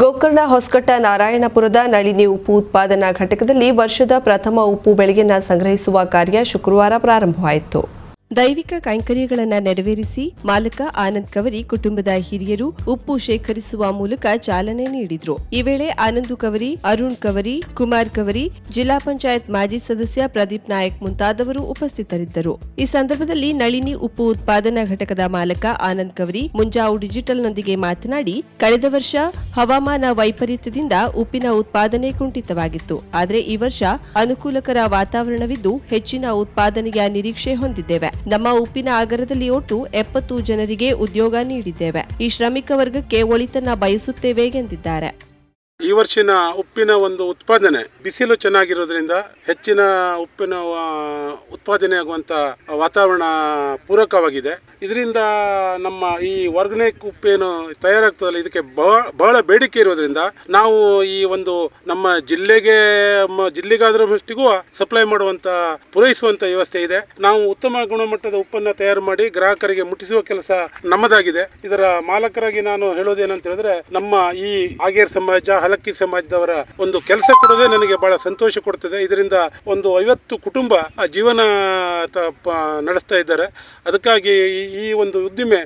ಗೋಕರ್ಣ ಹೊಸಕಟ್ಟ ನಾರಾಯಣಪುರದ ನಳಿನಿ ಉಪ್ಪು ಉತ್ಪಾದನಾ ಘಟಕದಲ್ಲಿ ವರ್ಷದ ಪ್ರಥಮ ಉಪ್ಪು ಬೆಳೆಯನ್ನ ಸಂಗ್ರಹಿಸುವ ಕಾರ್ಯ ಶುಕ್ರವಾರ ಪ್ರಾರಂಭವಾಯಿತು. ದೈವಿಕ ಕೈಂಕರ್ಯಗಳನ್ನು ನೆರವೇರಿಸಿ ಮಾಲಕ ಆನಂದ್ ಕವರಿ ಕುಟುಂಬದ ಹಿರಿಯರು ಉಪ್ಪು ಶೇಖರಿಸುವ ಮೂಲಕ ಚಾಲನೆ ನೀಡಿದರು. ಈ ವೇಳೆ ಆನಂದ್ ಕವರಿ, ಅರುಣ್ ಕವರಿ, ಕುಮಾರ್ ಕವರಿ, ಜಿಲ್ಲಾ ಪಂಚಾಯತ್ ಮಾಜಿ ಸದಸ್ಯ ಪ್ರದೀಪ್ ನಾಯಕ್ ಮುಂತಾದವರು ಉಪಸ್ಥಿತರಿದ್ದರು. ಈ ಸಂದರ್ಭದಲ್ಲಿ ನಳಿನಿ ಉಪ್ಪು ಉತ್ಪಾದನಾ ಘಟಕದ ಮಾಲಕ ಆನಂದ್ ಕವರಿ ಮುಂಜಾವು ಡಿಜಿಟಲ್ನೊಂದಿಗೆ ಮಾತನಾಡಿ, ಕಳೆದ ವರ್ಷ ಹವಾಮಾನ ವೈಪರೀತ್ಯದಿಂದ ಉಪ್ಪಿನ ಉತ್ಪಾದನೆ ಕುಂಠಿತವಾಗಿತ್ತು. ಆದರೆ ಈ ವರ್ಷ ಅನುಕೂಲಕರ ವಾತಾವರಣವಿದ್ದು ಹೆಚ್ಚಿನ ಉತ್ಪಾದನೆಯ ನಿರೀಕ್ಷೆ ಹೊಂದಿದ್ದೇವೆ. ನಮ್ಮ ಉಪ್ಪಿನ ಆಗರದಲ್ಲಿ ಒಟ್ಟು ಎಪ್ಪತ್ತು ಜನರಿಗೆ ಉದ್ಯೋಗ ನೀಡಿದ್ದೇವೆ. ಈ ಶ್ರಮಿಕ ವರ್ಗಕ್ಕೆ ಒಳಿತನ್ನ ಬಯಸುತ್ತೇವೆ ಎಂದಿದ್ದಾರೆ. ಈ ವರ್ಷಿನ ಉಪ್ಪಿನ ಒಂದು ಉತ್ಪಾದನೆ ಬಿಸಿಲು ಚೆನ್ನಾಗಿರೋದ್ರಿಂದ ಹೆಚ್ಚಿನ ಉಪ್ಪಿನ ಉತ್ಪಾದನೆ ಆಗುವಂತ ವಾತಾವರಣ ಪೂರಕವಾಗಿದೆ. ಇದರಿಂದ ನಮ್ಮ ಈ ವರ್ಗನೇಕ್ ಉಪ್ಪೇನು ತಯಾರಾಗ್ತದಲ್ಲ, ಇದಕ್ಕೆ ಬಹಳ ಬೇಡಿಕೆ ಇರೋದ್ರಿಂದ ನಾವು ಈ ಒಂದು ನಮ್ಮ ಜಿಲ್ಲೆಗೆ ಜಿಲ್ಲೆಗಾದ್ರೂ ಮಷ್ಟಿಗೂ ಸಪ್ಲೈ ಮಾಡುವಂತ, ಪೂರೈಸುವಂತ ವ್ಯವಸ್ಥೆ ಇದೆ. ನಾವು ಉತ್ತಮ ಗುಣಮಟ್ಟದ ಉಪ್ಪನ್ನು ತಯಾರು ಮಾಡಿ ಗ್ರಾಹಕರಿಗೆ ಮುಟ್ಟಿಸುವ ಕೆಲಸ ನಮ್ಮದಾಗಿದೆ. ಇದರ ಮಾಲಕರಾಗಿ ನಾನು ಹೇಳೋದೇನಂತ ಹೇಳಿದ್ರೆ, ನಮ್ಮ ಈ ಆಗೇರ್ ಸಮಾಜ ಹಲಕ್ಕಿ ಸಮಾಜದವರ ಒಂದು ಕೆಲಸ ಕೊಡೋದೇ ನನಗೆ ಬಹಳ ಸಂತೋಷ ಕೊಡ್ತದೆ. ಇದರಿಂದ ಒಂದು ಐವತ್ತು ಕುಟುಂಬ ಜೀವನ ನಡೆಸ್ತಾ ಇದ್ದಾರೆ. ಅದಕ್ಕಾಗಿ ಈ- ಒಂದು ಉದ್ದಿಮೆ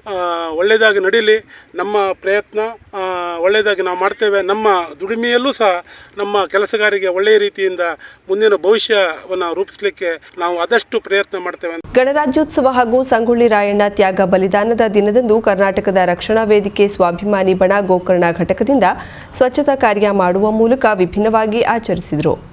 ಒಳ್ಳೆಯದಾಗಿ ನಡೀಲಿ. ನಮ್ಮ ಪ್ರಯತ್ನ ಒಳ್ಳೆಯದಾಗಿ ನಾವು ಮಾಡ್ತೇವೆ. ನಮ್ಮ ದುಡಿಮೆಯಲ್ಲೂ ಸಹ ನಮ್ಮ ಕೆಲಸಗಾರಿಗೆ ಒಳ್ಳೆಯ ರೀತಿಯಿಂದ ಮುಂದಿನ ಭವಿಷ್ಯವನ್ನು ರೂಪಿಸಲಿಕ್ಕೆ ನಾವು ಆದಷ್ಟು ಪ್ರಯತ್ನ ಮಾಡ್ತೇವೆ ಗಣರಾಜ್ಯೋತ್ಸವ ಹಾಗೂ ಸಂಗೊಳ್ಳಿ ರಾಯಣ್ಣ ತ್ಯಾಗ ಬಲಿದಾನದ ದಿನದಂದು ಕರ್ನಾಟಕದ ರಕ್ಷಣಾ ವೇದಿಕೆ ಸ್ವಾಭಿಮಾನಿ ಬಣ ಗೋಕರ್ಣ ಘಟಕದಿಂದ ಸ್ವಚ್ಛತಾ ಕಾರ್ಯ ಮಾಡುವ ಮೂಲಕ ವಿಭಿನ್ನವಾಗಿ ಆಚರಿಸಿದರು.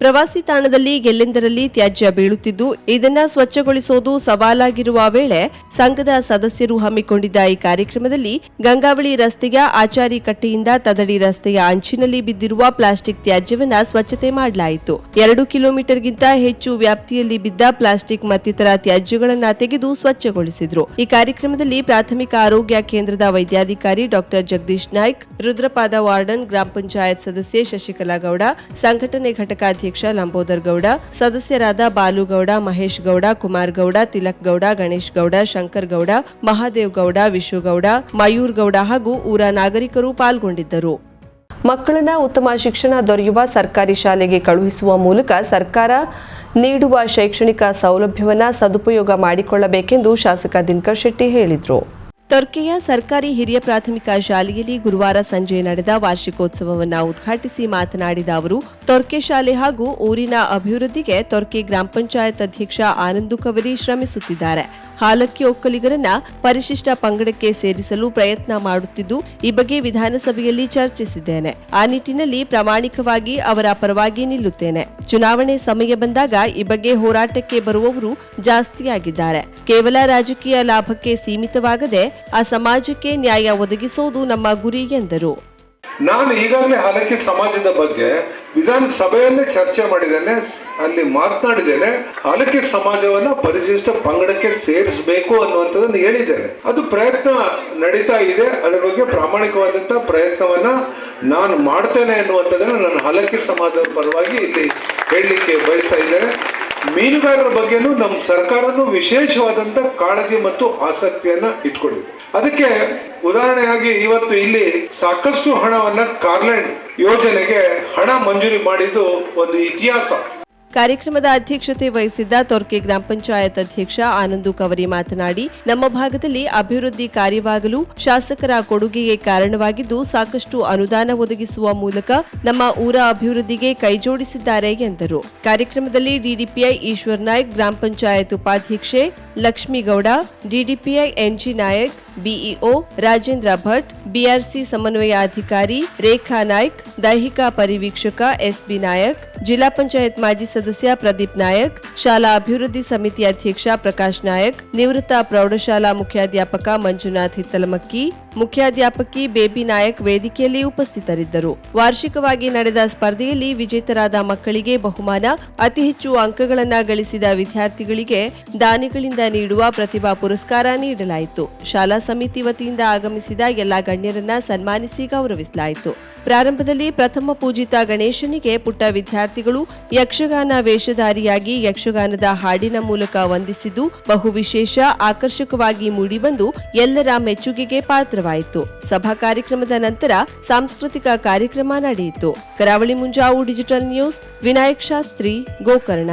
ಪ್ರವಾಸಿ ತಾಣದಲ್ಲಿ ಎಲ್ಲೆಂದರಲ್ಲಿ ತ್ಯಾಜ್ಯ ಬೀಳುತ್ತಿದ್ದು ಇದನ್ನ ಸ್ವಚ್ಛಗೊಳಿಸೋದು ಸವಾಲಾಗಿರುವ ವೇಳೆ ಸಂಘದ ಸದಸ್ಯರು ಹಮ್ಮಿಕೊಂಡಿದ್ದ ಈ ಕಾರ್ಯಕ್ರಮದಲ್ಲಿ ಗಂಗಾವಳಿ ರಸ್ತೆಯ ಆಚಾರಿ ಕಟ್ಟೆಯಿಂದ ತದಡಿ ರಸ್ತೆಯ ಅಂಚಿನಲ್ಲಿ ಬಿದ್ದಿರುವ ಪ್ಲಾಸ್ಟಿಕ್ ತ್ಯಾಜ್ಯವನ್ನ ಸ್ವಚ್ಛತೆ ಮಾಡಲಾಯಿತು. ಎರಡು ಕಿಲೋಮೀಟರ್ಗಿಂತ ಹೆಚ್ಚು ವ್ಯಾಪ್ತಿಯಲ್ಲಿ ಬಿದ್ದ ಪ್ಲಾಸ್ಟಿಕ್ ಮತ್ತಿತರ ತ್ಯಾಜ್ಯಗಳನ್ನ ತೆಗೆದು ಸ್ವಚ್ಛಗೊಳಿಸಿದ್ರು. ಈ ಕಾರ್ಯಕ್ರಮದಲ್ಲಿ ಪ್ರಾಥಮಿಕ ಆರೋಗ್ಯ ಕೇಂದ್ರದ ವೈದ್ಯಾಧಿಕಾರಿ ಡಾಕ್ಟರ್ ಜಗದೀಶ್ ನಾಯ್ಕ್, ರುದ್ರಪಾದ ವಾರ್ಡನ್, ಗ್ರಾಮ ಪಂಚಾಯತ್ ಸದಸ್ಯೆ ಶಶಿಕಲಾ ಗೌಡ, ಸಂಘಟನೆ ಘಟಕಾಧ್ಯಕ್ಷ ಲಂಬೋದರ್ ಗೌಡ, ಸದಸ್ಯರಾದ ಬಾಲುಗೌಡ, ಮಹೇಶ್ ಗೌಡ, ಕುಮಾರ್ ಗೌಡ, ತಿಲಕ್ ಗೌಡ, ಗಣೇಶ್ ಗೌಡ, ಶಂಕರ್ ಗೌಡ, ಮಹಾದೇವ್ ಗೌಡ ವಿಶ್ವಗೌಡ ಮಯೂರ್ ಗೌಡ ಹಾಗೂ ಊರ ನಾಗರಿಕರು ಪಾಲ್ಗೊಂಡಿದ್ದರು. ಮಕ್ಕಳನ್ನ ಉತ್ತಮ ಶಿಕ್ಷಣ ದೊರೆಯುವ ಸರ್ಕಾರಿ ಶಾಲೆಗೆ ಕಳುಹಿಸುವ ಮೂಲಕ ಸರ್ಕಾರ ನೀಡುವ ಶೈಕ್ಷಣಿಕ ಸೌಲಭ್ಯವನ್ನ ಸದುಪಯೋಗ ಮಾಡಿಕೊಳ್ಳಬೇಕೆಂದು ಶಾಸಕ ದಿನಕರ್ ಶೆಟ್ಟಿ ಹೇಳಿದರು. ತೊರ್ಕೆಯ ಸರ್ಕಾರಿ ಹಿರಿಯ ಪ್ರಾಥಮಿಕ ಶಾಲೆಯಲ್ಲಿ ಗುರುವಾರ ಸಂಜೆ ನಡೆದ ವಾರ್ಷಿಕೋತ್ಸವವನ್ನು ಉದ್ಘಾಟಿಸಿ ಮಾತನಾಡಿದ ಅವರು, ತೊರ್ಕೆ ಶಾಲೆ ಹಾಗೂ ಊರಿನ ಅಭಿವೃದ್ಧಿಗೆ ತೊರ್ಕೆ ಗ್ರಾಮ ಪಂಚಾಯತ್ ಅಧ್ಯಕ್ಷ ಆನಂದು ಕವರಿ ಶ್ರಮಿಸುತ್ತಿದ್ದಾರೆ. ಹಾಲಕ್ಕಿ ಒಕ್ಕಲಿಗರನ್ನ ಪರಿಶಿಷ್ಟ ಪಂಗಡಕ್ಕೆ ಸೇರಿಸಲು ಪ್ರಯತ್ನ ಮಾಡುತ್ತಿದ್ದು, ಈ ಬಗ್ಗೆ ವಿಧಾನಸಭೆಯಲ್ಲಿ ಚರ್ಚಿಸಿದ್ದೇನೆ. ಆ ನಿಟ್ಟಿನಲ್ಲಿ ಪ್ರಾಮಾಣಿಕವಾಗಿ ಅವರ ಪರವಾಗಿ ನಿಲ್ಲುತ್ತೇನೆ. ಚುನಾವಣೆ ಸಮಯ ಬಂದಾಗ ಈ ಬಗ್ಗೆ ಹೋರಾಟಕ್ಕೆ ಬರುವವರು ಜಾಸ್ತಿಯಾಗಿದ್ದಾರೆ. ಕೇವಲ ರಾಜಕೀಯ ಲಾಭಕ್ಕೆ ಸೀಮಿತವಾಗದೆ ಆ ಸಮಾಜಕ್ಕೆ ನ್ಯಾಯ ಒದಗಿಸುವುದು ನಮ್ಮ ಗುರಿ ಎಂದರು. ನಾನು ಈಗಾಗಲೇ ಹಲಕೆ ಸಮಾಜದ ಬಗ್ಗೆ ವಿಧಾನಸಭೆಯಲ್ಲೇ ಚರ್ಚೆ ಮಾಡಿದ್ದೇನೆ, ಅಲ್ಲಿ ಮಾತನಾಡಿದ್ದೇನೆ. ಹಲಕೆ ಸಮಾಜವನ್ನ ಪರಿಶಿಷ್ಟ ಪಂಗಡಕ್ಕೆ ಸೇರಿಸಬೇಕು ಅನ್ನುವಂಥದ್ದನ್ನು ಹೇಳಿದ್ದೇನೆ. ಅದು ಪ್ರಯತ್ನ ನಡೀತಾ ಇದೆ, ಅದರ ಬಗ್ಗೆ ಪ್ರಾಮಾಣಿಕವಾದಂಥ ಪ್ರಯತ್ನವನ್ನ ನಾನು ಮಾಡ್ತೇನೆ ಅನ್ನುವಂಥದ್ದನ್ನು ನಾನು ಹಲಕೆ ಸಮಾಜದ ಪರವಾಗಿ ಇಲ್ಲಿ ಹೇಳಲಿಕ್ಕೆ ಬಯಸ್ತಾ ಇದ್ದೇನೆ. ಮೀನುಗಾರರ ಬಗ್ಗೆನೂ ನಮ್ಮ ಸರ್ಕಾರನು ವಿಶೇಷವಾದಂತ ಕಾಳಜಿ ಮತ್ತು ಆಸಕ್ತಿಯನ್ನ ಇಟ್ಕೊಂಡಿದೆ. ಅದಕ್ಕೆ ಉದಾಹರಣೆಯಾಗಿ ಇವತ್ತು ಇಲ್ಲಿ ಸಾಕಷ್ಟು ಹಣವನ್ನ ಕಾರ್ಲೆಂಡ್ ಯೋಜನೆಗೆ ಹಣ ಮಂಜೂರಿ ಮಾಡಿದ್ದು ಒಂದು ಇತಿಹಾಸ. ಕಾರ್ಯಕ್ರಮದ ಅಧ್ಯಕ್ಷತೆ ವಹಿಸಿದ್ದ ತೊರ್ಕೆ ಗ್ರಾಮ ಪಂಚಾಯತ್ ಅಧ್ಯಕ್ಷ ಆನಂದು ಕವರಿ ಮಾತನಾಡಿ, ನಮ್ಮ ಭಾಗದಲ್ಲಿ ಅಭಿವೃದ್ಧಿ ಕಾರ್ಯವಾಗಲು ಶಾಸಕರ ಕೊಡುಗೆಗೆ ಕಾರಣವಾಗಿದ್ದು, ಸಾಕಷ್ಟು ಅನುದಾನ ಒದಗಿಸುವ ಮೂಲಕ ನಮ್ಮ ಊರ ಅಭಿವೃದ್ಧಿಗೆ ಕೈಜೋಡಿಸಿದ್ದಾರೆ ಎಂದರು. ಕಾರ್ಯಕ್ರಮದಲ್ಲಿ ಡಿಡಿಪಿಐ ಈಶ್ವರ್ ನಾಯ್ಕ್, ಗ್ರಾಮ ಪಂಚಾಯತ್ ಉಪಾಧ್ಯಕ್ಷೆ Lakshmigowda, DDPI NG Nayak BEO Rajendra Bhat, BRC ಸಮನ್ವಯಾಧಿಕಾರಿ Rekha Naik, ದೈಹಿಕ ಪರಿವೀಕ್ಷಕ ಎಸ್ಬಿ ನಾಯಕ್, ಜಿಲ್ಲಾ ಪಂಚಾಯತ್ ಮಾಜಿ ಸದಸ್ಯ ಪ್ರದೀಪ್ ನಾಯಕ್, ಶಾಲಾ ಅಭಿವೃದ್ಧಿ ಸಮಿತಿ ಅಧ್ಯಕ್ಷ ಪ್ರಕಾಶ್ ನಾಯಕ್, ನಿವೃತ್ತ ಪ್ರೌಢಶಾಲಾ ಮುಖ್ಯಾಧ್ಯಾಪಕ ಮಂಜುನಾಥ್ ಹಿತ್ತಲಮಕ್ಕಿ, ಮುಖ್ಯಾಧ್ಯಾಪಕಿ ಬೇಬಿ ನಾಯಕ್ ವೇದಿಕೆಯಲ್ಲಿ ಉಪಸ್ಥಿತರಿದ್ದರು. ವಾರ್ಷಿಕವಾಗಿ ನಡೆದ ಸ್ಪರ್ಧೆಯಲ್ಲಿ ವಿಜೇತರಾದ ಮಕ್ಕಳಿಗೆ ಬಹುಮಾನ, ಅತಿ ಹೆಚ್ಚು ಅಂಕಗಳನ್ನು ಗಳಿಸಿದ ವಿದ್ಯಾರ್ಥಿಗಳಿಗೆ ದಾನಿಗಳಿಂದ ನೀಡುವ ಪ್ರತಿಭಾ ಪುರಸ್ಕಾರ ನೀಡಲಾಯಿತು. ಶಾಲಾ ಸಮಿತಿ ವತಿಯಿಂದ ಆಗಮಿಸಿದ ಎಲ್ಲ ಗಣ್ಯರನ್ನ ಸನ್ಮಾನಿಸಿ ಗೌರವಿಸಲಾಯಿತು. ಪ್ರಾರಂಭದಲ್ಲಿ ಪ್ರಥಮ ಪೂಜಿತ ಗಣೇಶನಿಗೆ ಪುಟ್ಟ ವಿದ್ಯಾರ್ಥಿಗಳು ಯಕ್ಷಗಾನ ವೇಷಧಾರಿಯಾಗಿ ಯಕ್ಷಗಾನದ ಹಾಡಿನ ಮೂಲಕ ವಂದಿಸಿದ್ದು, ಬಹು ವಿಶೇಷ ಆಕರ್ಷಕವಾಗಿ ಮೂಡಿಬಂದು ಎಲ್ಲರ ಮೆಚ್ಚುಗೆಗೆ ಪಾತ್ರವಾಯಿತು. ಸಭಾ ಕಾರ್ಯಕ್ರಮದ ನಂತರ ಸಾಂಸ್ಕೃತಿಕ ಕಾರ್ಯಕ್ರಮ ನಡೆಯಿತು. Karavali Munjavu digital news, Vinayak Shastri, Gokarna.